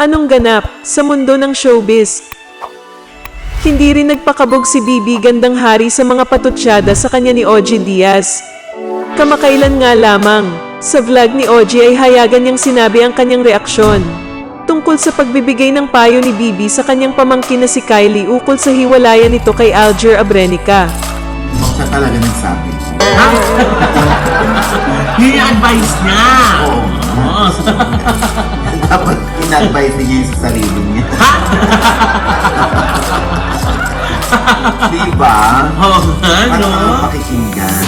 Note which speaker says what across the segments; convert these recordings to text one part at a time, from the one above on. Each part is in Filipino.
Speaker 1: Anong ganap sa mundo ng showbiz? Hindi rin nagpakabog si Bibi Gandang Hari sa mga patutsyada sa kanya ni Oji Diaz. Kamakailan nga lamang, sa vlog ni Oji ay hayagan niyang sinabi ang kanyang reaksyon. Tungkol sa pagbibigay ng payo ni Bibi sa kanyang pamangkin na si Kylie ukol sa hiwalayan nito kay Alger Abrenica.
Speaker 2: Siya talaga nagsabi.
Speaker 3: Yun yung advice niya. Oo.
Speaker 2: Dapat in-advise niya yung sa sarili niya. diba?
Speaker 3: Oo nga,
Speaker 2: Ano
Speaker 3: no?
Speaker 2: ang pakikinggan?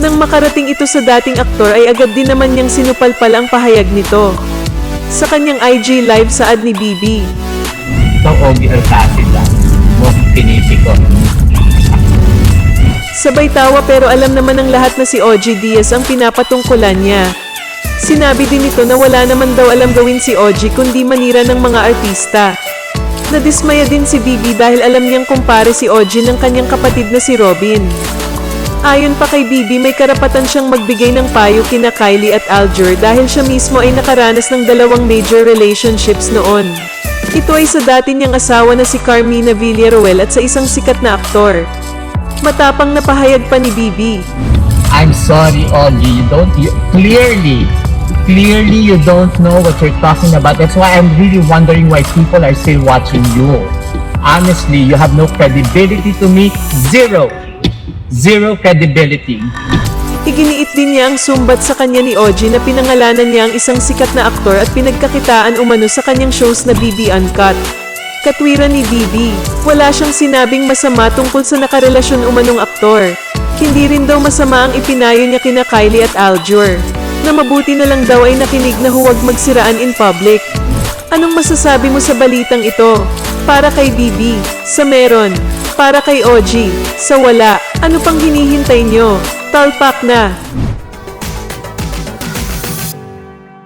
Speaker 1: Nang makarating ito sa dating aktor ay agad din naman niyang sinupalpal ang pahayag nito. Sa kanyang IG live sa ad ni Bibi.
Speaker 4: Itong Ogie Alcacid lang. Mukhang pinisi ko.
Speaker 1: Sabay tawa pero alam naman ng lahat na si Oji Diaz ang pinapatungkulan niya. Sinabi din nito na wala naman daw alam gawin si Oji kundi manira ng mga artista. Nadismaya din si Bibi dahil alam niyang kumpare si Oji ng kanyang kapatid na si Robin. Ayon pa kay Bibi may karapatan siyang magbigay ng payo kina Kylie at Alger dahil siya mismo ay nakaranas ng dalawang major relationships noon. Ito ay sa dati niyang asawa na si Carmina Villaruel at sa isang sikat na aktor. Matapang na pahayag pa ni Bibi.
Speaker 4: I'm sorry, Ogie. You don't, you, clearly, clearly you don't know what you're talking about. That's why I'm really wondering why people are still watching you. Honestly, you have no credibility to me. Zero. Zero credibility.
Speaker 1: Iginiit din niya ang sumbat sa kanya ni Oji na pinangalanan niya ang isang sikat na aktor at pinagkakitaan umano sa kanyang shows na BB Uncut. Katwiran ni Bibi, wala siyang sinabing masama tungkol sa nakarelasyon umanong aktor. Hindi rin daw masama ang ipinayo niya kina Kylie at Aljur. Na mabuti na lang daw ay nakinig na huwag magsiraan in public. Anong masasabi mo sa balitang ito? Para kay Bibi, sa meron. Para kay Oji, sa wala. Ano pang hinihintay nyo? Talpak na!